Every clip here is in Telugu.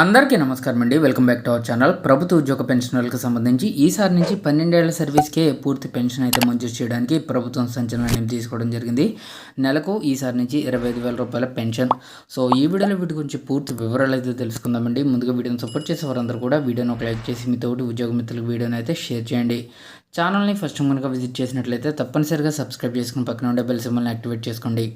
అందరికీ నమస్కారం అండి. Welcome back to our channel. ప్రభుత్వ ఉద్యోగ పెన్షనర్లకు సంబంధించి ఈసారి నుంచి పన్నెండేళ్ళ సర్వీస్కే పూర్తి పెన్షన్ అయితే మంజూరు చేయడానికి ప్రభుత్వం సంచలనం తీసుకోవడం జరిగింది. నెలకు ఈసారి నుంచి ఇరవై ఐదు వేల రూపాయల పెన్షన్. సో ఈ వీడియోలో వీటి గురించి పూర్తి వివరాలు అయితే తెలుసుకుందామండి. ముందుగా వీడియోని సపోర్ట్ చేసే వారందరూ కూడా వీడియోని ఒక లైక్ చేసి మీ తోటి ఉద్యోగ మిత్రులకు వీడియోని అయితే షేర్ చేయండి. ఛానల్ని ఫస్ట్ కనుక విజిట్ చేసినట్లయితే తప్పనిసరిగా సబ్స్క్రైబ్ చేసుకుని పక్కన ఉండే బెల్ సింబల్ని యాక్టివేట్ చేసుకోండి.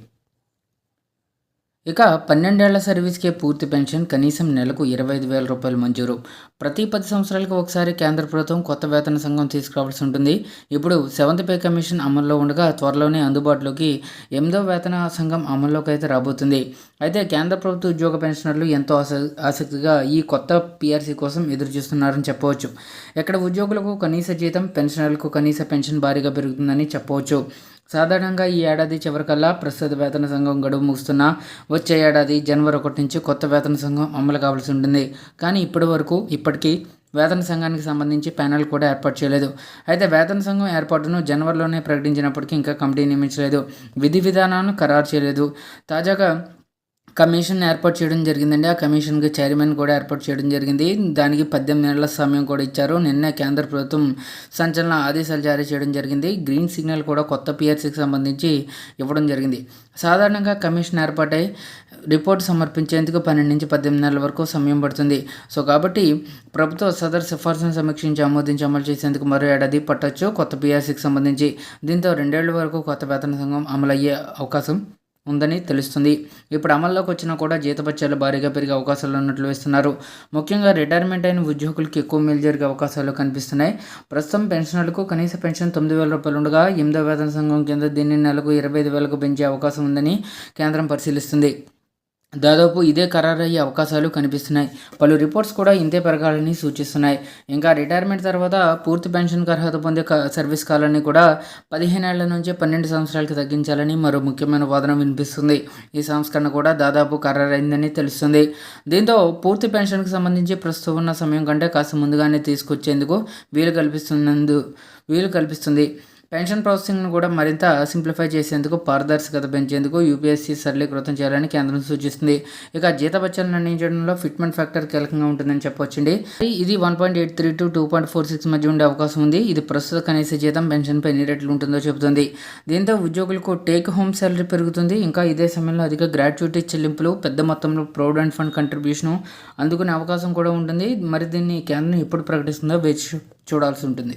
ఇక పన్నెండేళ్ళ సర్వీస్కే పూర్తి పెన్షన్ కనీసం నెలకు ఇరవై ఐదు వేల రూపాయలు మంజూరు. ప్రతి పది సంవత్సరాలకు ఒకసారి కేంద్ర ప్రభుత్వం కొత్త వేతన సంఘం తీసుకురావాల్సి ఉంటుంది. ఇప్పుడు సెవెంత్ పే కమిషన్ అమల్లో ఉండగా త్వరలోనే అందుబాటులోకి ఎనిమిదో వేతన సంఘం అమల్లోకి అయితే రాబోతుంది. అయితే కేంద్ర ప్రభుత్వ ఉద్యోగ పెన్షనర్లు ఎంతో ఆసక్తిగా ఈ కొత్త పీఆర్సీ కోసం ఎదురు చూస్తున్నారని చెప్పవచ్చు. ఇక్కడ ఉద్యోగులకు కనీస జీతం పెన్షనర్లకు కనీస పెన్షన్ భారీగా పెరుగుతుందని చెప్పవచ్చు. సాధారణంగా ఈ ఏడాది చివరికల్లా ప్రస్తుత వేతన సంఘం గడువు ముగుస్తున్న వచ్చే ఏడాది జనవరి ఒకటి నుంచి కొత్త వేతన సంఘం అమలు కావాల్సి ఉంటుంది. కానీ ఇప్పటి వరకు ఇప్పటికీ వేతన సంఘానికి సంబంధించి ప్యానెల్ కూడా ఏర్పాటు చేయలేదు. అయితే వేతన సంఘం ఏర్పాటును జనవరిలోనే ప్రకటించినప్పటికీ ఇంకా కమిటీ నియమించలేదు. విధి విధానాలను ఖరారు చేయలేదు. తాజాగా కమిషన్ ఏర్పాటు చేయడం జరిగిందండి. ఆ కమిషన్కి చైర్మన్ కూడా ఏర్పాటు చేయడం జరిగింది. దానికి పద్దెనిమిది నెలల సమయం కూడా ఇచ్చారు. నిన్న కేంద్ర ప్రభుత్వం సంచలన ఆదేశాలు జారీ చేయడం జరిగింది. గ్రీన్ సిగ్నల్ కూడా కొత్త పిఆర్సీకి సంబంధించి ఇవ్వడం జరిగింది. సాధారణంగా కమిషన్ ఏర్పాటై రిపోర్ట్ సమర్పించేందుకు పన్నెండు నుంచి పద్దెనిమిది నెలల వరకు సమయం పడుతుంది. సో కాబట్టి ప్రభుత్వ సదర్ సిఫార్సును సమీక్షించి ఆమోదించి అమలు చేసేందుకు మరో ఏడాది పట్టొచ్చు కొత్త పిఆర్సీకి సంబంధించి. దీంతో రెండేళ్ళ వరకు కొత్త వేతన సంఘం అమలయ్యే అవకాశం ఉందని తెలుస్తుంది. ఇప్పుడు అమల్లోకి వచ్చినా కూడా జీతపత్యాలు భారీగా పెరిగే అవకాశాలు ఉన్నట్లు వేస్తున్నారు. ముఖ్యంగా రిటైర్మెంట్ అయిన ఉద్యోగులకి ఎక్కువ మేలు జరిగే అవకాశాలు కనిపిస్తున్నాయి. ప్రస్తుతం పెన్షనర్లకు కనీస పెన్షన్ తొమ్మిది వేల రూపాయలు ఉండగా ఎనిమిదో వేతన సంఘం కింద దీన్ని నెలకు ఇరవై ఐదు వేలకు పెంచే అవకాశం ఉందని కేంద్రం పరిశీలిస్తుంది. దాదాపు ఇదే ఖరారయ్యే అవకాశాలు కనిపిస్తున్నాయి. పలు రిపోర్ట్స్ కూడా ఇంతే పెరగాలని సూచిస్తున్నాయి. ఇంకా రిటైర్మెంట్ తర్వాత పూర్తి పెన్షన్కి అర్హత పొందే సర్వీస్ కాలాన్ని కూడా పదిహేనేళ్ళ నుంచి పన్నెండు సంవత్సరాలకి తగ్గించాలని మరో ముఖ్యమైన వాదన వినిపిస్తుంది. ఈ సంస్కరణ కూడా దాదాపు ఖరారైందని తెలుస్తుంది. దీంతో పూర్తి పెన్షన్కి సంబంధించి ప్రస్తుతం ఉన్న సమయం కంటే కాస్త ముందుగానే తీసుకొచ్చేందుకు వీలు కల్పిస్తున్నందు వీలు కల్పిస్తుంది. పెన్షన్ ప్రాసెసింగ్ను కూడా మరింత సింప్లిఫై చేసేందుకు పారదర్శకత పెంచేందుకు యూపీఎస్సీ సరళీకృతం చేయాలని కేంద్రం సూచిస్తుంది. ఇక జీతబత్యాలు నిర్ణయించడంలో ఫిట్మెంట్ ఫ్యాక్టర్ కీలకంగా ఉంటుందని చెప్పవచ్చండి ఇది one point eight three to two point four six మధ్య ఉండే అవకాశం ఉంది. ఇది ప్రస్తుత కనీస జీతం పెన్షన్పై ఎన్ని రెట్లు ఉంటుందో చెబుతుంది. దీంతో ఉద్యోగులకు టేక్ హోమ్ సాలరీ పెరుగుతుంది. ఇంకా ఇదే సమయంలో అధిక గ్రాట్యుటీ చెల్లింపులు పెద్ద మొత్తంలో ప్రొవిడెంట్ ఫండ్ కంట్రిబ్యూషన్ అందుకునే అవకాశం కూడా ఉంటుంది. మరి దీన్ని కేంద్రం ఎప్పుడు ప్రకటిస్తుందో వేచి చూడాల్సి ఉంటుంది.